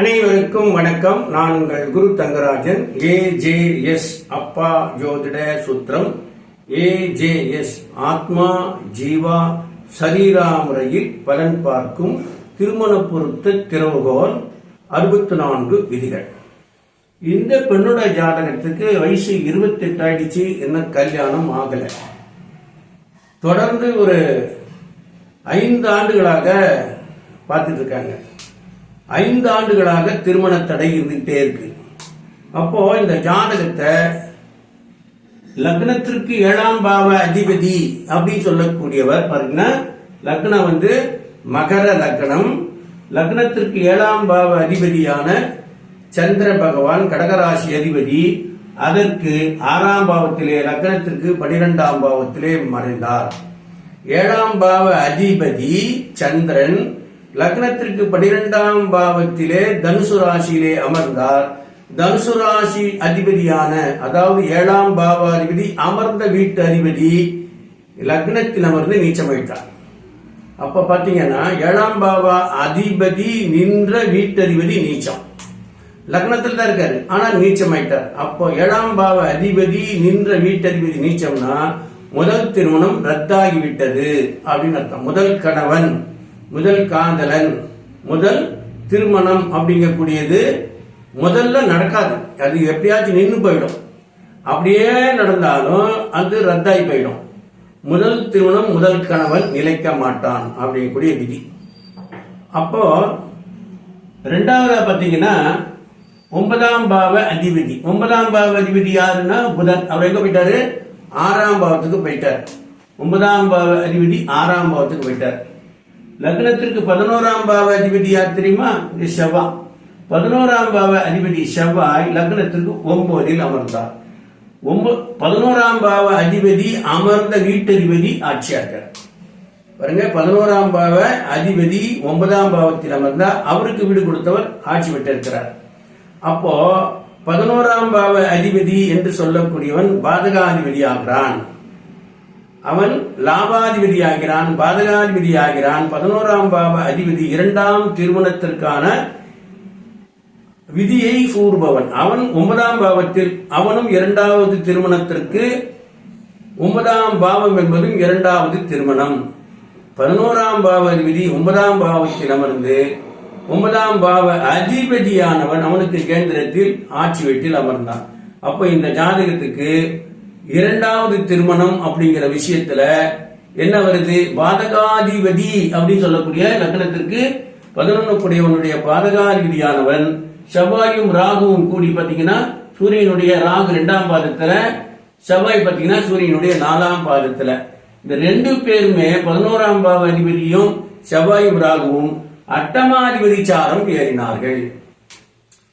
அனைவருக்கும் வணக்கம். நான் உங்கள் குரு தங்கராஜன். ஏஜேஎஸ் அப்பா ஜோதிட சுத்திரம். ஏஜேஎஸ் ஆத்மா ஜீவா சரீரா முறையில் பலன் பார்க்கும் திருமண பொருத்த திறவுகோல் அறுபத்தி நான்கு விதிகள். இந்த பெண்ணோட ஜாதகத்துக்கு வயசு இருபத்தெட்டு ஆயிடுச்சு. இன்னும் கல்யாணம் ஆகலை. தொடர்ந்து ஒரு ஐந்து ஆண்டுகளாக பார்த்துட்டு இருக்காங்க. ஐந்து ஆண்டுகளாக திருமண தடை இருந்துகிட்டே இருக்கு. அப்போ இந்த ஜாதகத்தை லக்னத்திற்கு ஏழாம் பாவ அதிபதி அப்படின்னு சொல்லக்கூடியவர் பாருங்கன்னா லக்னம் வந்து மகர லக்னம். லக்னத்திற்கு ஏழாம் பாவ அதிபதியான சந்திர பகவான் கடகராசி அதிபதி அதற்கு ஆறாம் பாவத்திலே லக்னத்திற்கு பனிரெண்டாம் பாவத்திலே மறைந்தார். ஏழாம் பாவ அதிபதி சந்திரன் லக்னத்திற்கு பனிரெண்டாம் பாவத்திலே தனுசு ராசியிலே அமர்ந்தார். தனுசு ராசி அதிபதியான அதாவது ஏழாம் பாவ அதிபதி அமர்ந்த வீட்டு அதிபதி லக்னத்தில் அமர்ந்து நீச்சம் வைத்தார் அப்ப பாத்தீங்கன்னா ஏழாம் பாவா அதிபதி நின்ற வீட்டதிபதி நீச்சம். லக்னத்தில் தான் இருக்காரு ஆனா நீச்சமாயிட்டார் அப்போ ஏழாம் பாவ அதிபதி நின்ற வீட்டதிபதி நீச்சம்னா முதல் திருமணம் ரத்தாகி விட்டது அப்படின்னு அர்த்தம். முதல் கணவன். முதல் காதலன் முதல் திருமணம் அப்படிங்கக்கூடியது முதல்ல நடக்காது. அது எப்படியாச்சும் நின்று போயிடும். அப்படியே நடந்தாலும் அது ரத்தாகி போயிடும். முதல் திருமணம் முதல் கணவன் நிலைக்க மாட்டான் அப்படிங்கக்கூடிய விதி. அப்போ ரெண்டாவதா பார்த்தீங்கன்னா ஒன்பதாம் பாவ அதிபதி. ஒன்பதாம் பாவ அதிபதி யாருன்னா புதன். அவர் எங்க போயிட்டாரு? ஆறாம் பாவத்துக்கு போயிட்டார். ஒன்பதாம் பாவ அதிபதி ஆறாம் பாவத்துக்கு போயிட்டார். லக்னத்திற்கு பதினோராம் பாவ அதிபதி யார் தெரியுமா? இது செவ்வாய் பதினோராம் பாவ அதிபதி செவ்வாய் லக்னத்திற்கு ஒன்பதில் அமர்ந்தார். ஒன்ப- பதினோராம் பாவ அதிபதி அமர்ந்த வீட்டதிபதி ஆட்சியார்கள் பாருங்க பதினோராம் பாவ அதிபதி ஒன்பதாம் பாவத்தில் அமர்ந்தா அவருக்கு வீடு கொடுத்தவர் ஆட்சி பெற்றிருக்கிறார். அப்போ பதினோராம் பாவ அதிபதி என்று சொல்லக்கூடியவன் பாதகாதிபதி ஆகிறான். அவன் லாபாதிபதி ஆகிறான் பாதகாதிபதி ஆகிறான் பதினோராம் பாவ அதிபதி இரண்டாம் திருமணத்திற்கான விதியை கூறுபவன். அவன் ஒன்பதாம் பாவத்தில் அவனும் இரண்டாவது திருமணத்திற்கு ஒன்பதாம் பாவம் என்பதும் இரண்டாவது திருமணம். பதினோராம் பாவ அதிபதி ஒன்பதாம் பாவத்தில் அமர்ந்து ஒன்பதாம் பாவ அதிபதியானவன் அவனுக்கு கேந்திரத்தில் ஆட்சி வீட்டில் அமர்ந்தான். அப்ப இந்த ஜாதகத்துக்கு இரண்டாவது திருமணம் அப்படிங்கிற விஷயத்துல என்ன வருது? பாதகாதிபதி அப்படின்னு சொல்லக்கூடிய லக்னத்திற்கு பதினொன்னு பாதகாதிபதியானவன் செவ்வாயும் ராகுவும் கூடி பாத்தீங்கன்னா சூரியனுடைய ராகு இரண்டாம் பாதத்துல செவ்வாய் பாத்தீங்கன்னா சூரியனுடைய நாலாம் பாதத்துல. இந்த ரெண்டு பேருமே பதினோராம் பாவ அதிபதியும் செவ்வாயும் ராகுவும் அட்டமாதிபதி சாரம் ஏறினார்கள்.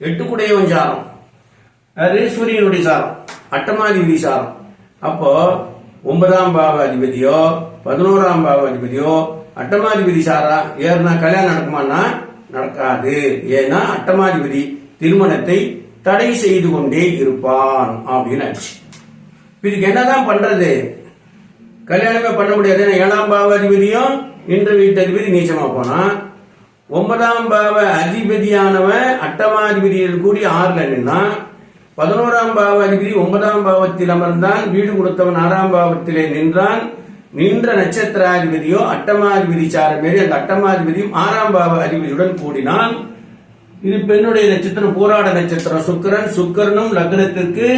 எட்டுக்குடையவன் சாரம். அது சூரியனுடைய சாரம் அட்டமாதிபதி சாரம். அப்போ ஒன்பதாம் பாவ அதிபதியோ பதினோராம் பாவ அதிபதியோ அட்டமாதிபதி சாரா ஏறினா கல்யாணம் நடக்குமான்னா நடக்காது. ஏன்னா அட்டமாதிபதி திருமணத்தை தடை செய்து கொண்டே இருப்பான் அப்படின்னு ஆச்சு இதுக்கு என்னதான் பண்றது? கல்யாணமே பண்ண முடியாது. ஏன்னா ஏழாம் பாவ அதிபதியும் இன்று வீட்டதிபதி நீச்சமா போனா ஒன்பதாம் பாவ அதிபதியானவன் அட்டமாதிபதியில் கூடி ஆறுல நின்னா பதினோராம் பாவ அதிபதி ஒன்பதாம் பாவத்தில் அமர்ந்தான் வீடு கொடுத்தவன் ஆறாம் பாவத்திலே நின்றான். நின்ற நட்சத்திராதிபதியோ அட்டமாதிபதி சார மாரி அந்த அட்டமாதிபதியும் ஆறாம் பாவ அதிபதியுடன் கூடினான். இது பெண்ணுடைய நட்சத்திரம் போராட நட்சத்திரம். சுக்கிரன் சுக்கிரனும் லக்னத்திற்கு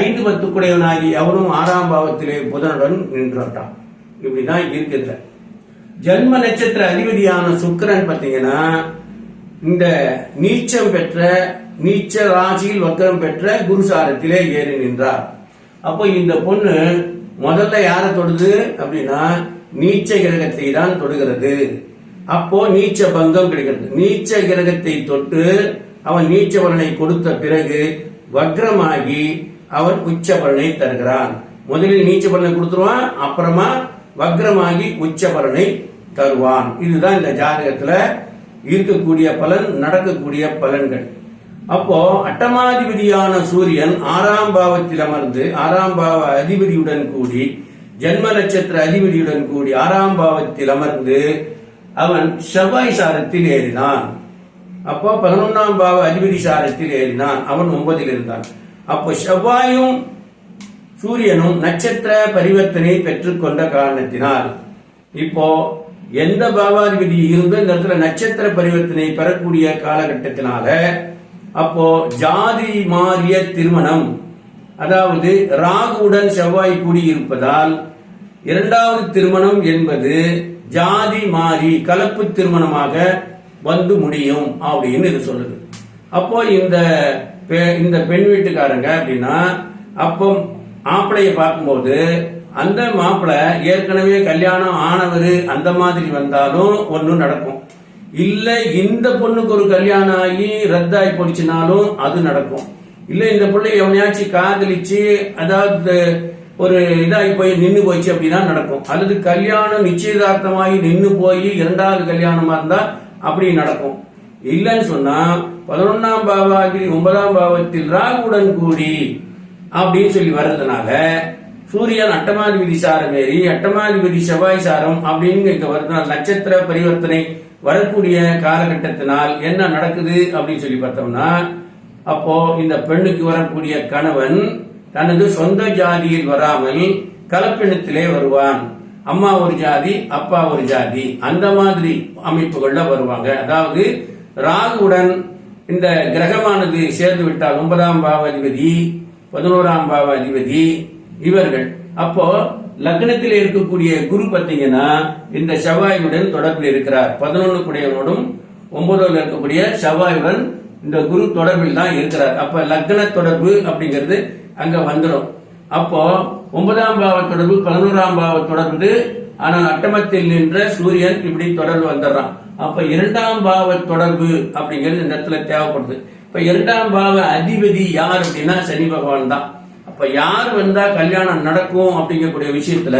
ஐந்து பத்துக்குடையவனாகி அவனும் ஆறாம் பாவத்திலே புதனுடன் நின்றான் இப்படிதான் இருக்கிறது ஜென்ம நட்சத்திர அதிபதியான சுக்கிரன் பார்த்தீங்கன்னா இந்த நீச்சம் பெற்ற நீச்ச ராசியில் வக்கரம் பெற்ற குருசாரத்திலே ஏறி நின்றார். அப்போ இந்த பொண்ணு முதல்ல யாரை தொடுது அப்படின்னா நீச்ச கிரகத்தை தான் தொடுகிறது. அப்போ நீச்ச பங்கம் கிடைக்கிறது. நீச்ச கிரகத்தை தொட்டு அவன் நீச்ச பலனை கொடுத்த பிறகு வக்ரமாகி அவன் உச்ச பலனை தருகிறான். முதலில் நீச்ச பலனை கொடுத்துருவான் அப்புறமா வக்ரமாகி உச்ச பலனை தருவான். இதுதான் இந்த ஜாதகத்துல இருக்கக்கூடிய பலன் நடக்கக்கூடிய பலன்கள். அப்போ அட்டமாதிபதியான சூரியன் ஆறாம் பாவத்தில் அமர்ந்து ஆறாம் பாவ அதிபதியுடன் கூடி ஜென்ம நட்சத்திர அதிபதியுடன் கூடி ஆறாம் பாவத்தில் அமர்ந்து அவன் செவ்வாய் சாரத்தில் ஏறினான். அப்போ பதினொன்னாம் பாவ அதிபதி சாரத்தில் ஏறினான். அவன் ஒன்பதில் இருந்தான். அப்போ செவ்வாயும் சூரியனும் நட்சத்திர பரிவர்த்தனை பெற்றுக்கொண்ட காரணத்தினால் இப்போ எந்த பாவாதிபதி இருந்தோ இந்த இடத்துல நட்சத்திர பரிவர்த்தனை பெறக்கூடிய காலகட்டத்தினால அப்போ ஜாதி மாறிய திருமணம் அதாவது ராகுவுடன் செவ்வாய் கூடியிருப்பதால் இரண்டாவது திருமணம் என்பது ஜாதி மாறி கலப்பு திருமணமாக வந்து முடியும் அப்படின்னு இது சொல்லுது. அப்போ இந்த பெ- இந்த பெண் வீட்டுக்காரங்க அப்படின்னா அப்போ மாப்பிளைய பார்க்கும்போது அந்த மாப்பிள்ளை ஏற்கனவே கல்யாணம் ஆனவர் அந்த மாதிரி வந்தாலும் ஒன்றும் நடக்கும். இல்ல இந்த பொண்ணுக்கு ஒரு கல்யாணம் ஆகி ரத்தாகி போச்சுனாலும் அது நடக்கும். இல்ல இந்த பிள்ளை எவனையாச்சும் காதலிச்சு அதாவது ஒரு இதாகி போய் நின்று போச்சு அப்படின்னா நடக்கும். அல்லது கல்யாணம் நிச்சயதார்த்தமாகி நின்று போய் இரண்டாவது கல்யாணமா இருந்தா அப்படி நடக்கும். இல்லைன்னு சொன்னா பதினொன்னாம் பாவாகிரி ஒன்பதாம் பாவத்தில் ராகுடன் கூடி அப்படின்னு சொல்லி வர்றதுனால சூரியன் அட்டமாதிபதி சாரம் மாரி அட்டமாதிபதி செவ்வாய் சாரம் அப்படின்னு இங்க வருதுனால நட்சத்திர பரிவர்த்தனை வரக்கூடிய காலகட்டத்தினால் என்ன நடக்குது அப்படின்னு சொல்லி பார்த்தோம்னா அப்போ இந்த பெண்ணுக்கு வரக்கூடிய கணவன் தனது சொந்த ஜாதியில் வராமல் கலப்பினத்திலே வருவான். அம்மா ஒரு ஜாதி அப்பா ஒரு ஜாதி. அந்த மாதிரி அமைப்புகள்ல வருவாங்க. அதாவது ராகுவுடன் இந்த கிரகமானது சேர்ந்து விட்டால் ஒன்பதாம் பாவ அதிபதி பதினோராம் பாவ அதிபதி இவர்கள். அப்போ லக்னத்தில் இருக்கக்கூடிய குரு பார்த்தீங்கன்னா இந்த செவ்வாயுடன் தொடர்பில் இருக்கிறார். பதினொன்று குடையவனோடும் ஒன்பதுல இருக்கக்கூடிய செவ்வாயுடன் இந்த குரு தொடர்பில் தான் இருக்கிறார். அப்ப லக்ன தொடர்பு அப்படிங்கிறது அங்க வந்துடும் அப்போ ஒன்பதாம் பாவ தொடர்பு பதினோராம் பாவ தொடர்பு ஆனால் அட்டமத்தில் நின்ற சூரியன் இப்படி தொடர்பு வந்துடுறான். அப்ப இரண்டாம் பாவ தொடர்பு அப்படிங்கிறது இந்த இடத்துல தேவைப்படுது. இப்ப இரண்டாம் பாவ அதிபதி யார் அப்படின்னா சனி பகவான் தான். அப்ப யார் வந்தா கல்யாணம் நடக்கும் அப்படிங்கக்கூடிய விஷயத்துல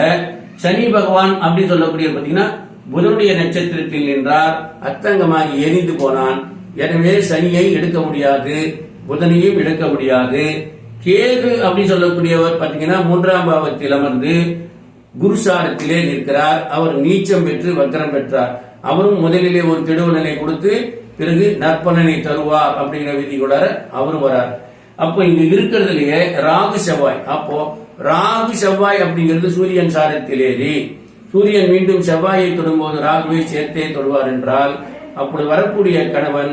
சனி பகவான் அப்படி சொல்லக்கூடிய பாத்தீங்கன்னா புதனுடைய நட்சத்திரத்தில் நின்றார் அத்தங்கமாகி எரிந்து போனான். எனவே சனியை எடுக்க முடியாது புதனையும் எடுக்க முடியாது. கேது அப்படி சொல்லக்கூடியவர் பாத்தீங்கன்னா மூன்றாம் பாவத்தில் அமர்ந்து குருசாரத்திலே நிற்கிறார். அவர் நீச்சம் பெற்று வக்கரம் பெற்றார். அவரும் முதலிலே ஒரு கெடுவலனை கொடுத்து பிறகு நற்பலனை தருவார் அப்படிங்கிற விதி கூட அவரும் வரார். அப்போ இங்க இருக்கிறதுலயே ராகு செவ்வாய். அப்போ ராகு செவ்வாய் அப்படிங்கிறது சூரியன் சாரத்திலேறி சூரியன் மீண்டும் செவ்வாயை தொடும்போது ராகுவை சேர்த்தே தொடுவார் என்றால் அப்படி வரக்கூடிய கணவன்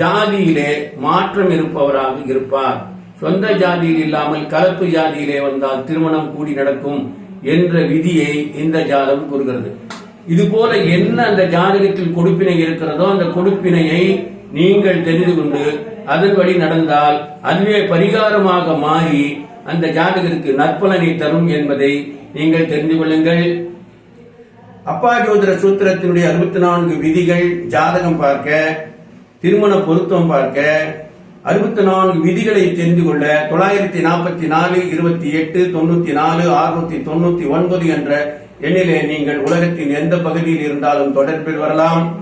ஜாதியிலே மாற்றம் இருப்பவராக இருப்பார். சொந்த ஜாதியில் இல்லாமல் கலப்பு ஜாதியிலே வந்தால் திருமணம் கூடி நடக்கும் என்ற விதியை இந்த ஜாதகம் கூறுகிறது. இது போல என்ன அந்த ஜாதகத்தில் கொடுப்பினை இருக்கிறதோ அந்த கொடுப்பினையை நீங்கள் தெரிந்து கொண்டு அதன்படி நடந்தால் அதுவே பரிகாரமாக மாறி அந்த ஜாதகருக்கு நற்பலனை தரும் என்பதை நீங்கள் தெரிந்து கொள்ளுங்கள். அப்பா ஜோதிட சூத்திரத்தினுடைய அறுபத்தி நான்கு விதிகள் ஜாதகம் பார்க்க திருமண பொருத்தம் பார்க்க அறுபத்தி நான்கு விதிகளை தெரிந்து கொள்ள தொள்ளாயிரத்தி நாற்பத்தி நாலு இருபத்தி எட்டு தொண்ணூத்தி நாலு அறுநூத்தி தொண்ணூத்தி ஒன்பது என்ற எண்ணிலே நீங்கள் உலகத்தின் எந்த பகுதியில் இருந்தாலும் தொடர்பில் வரலாம்.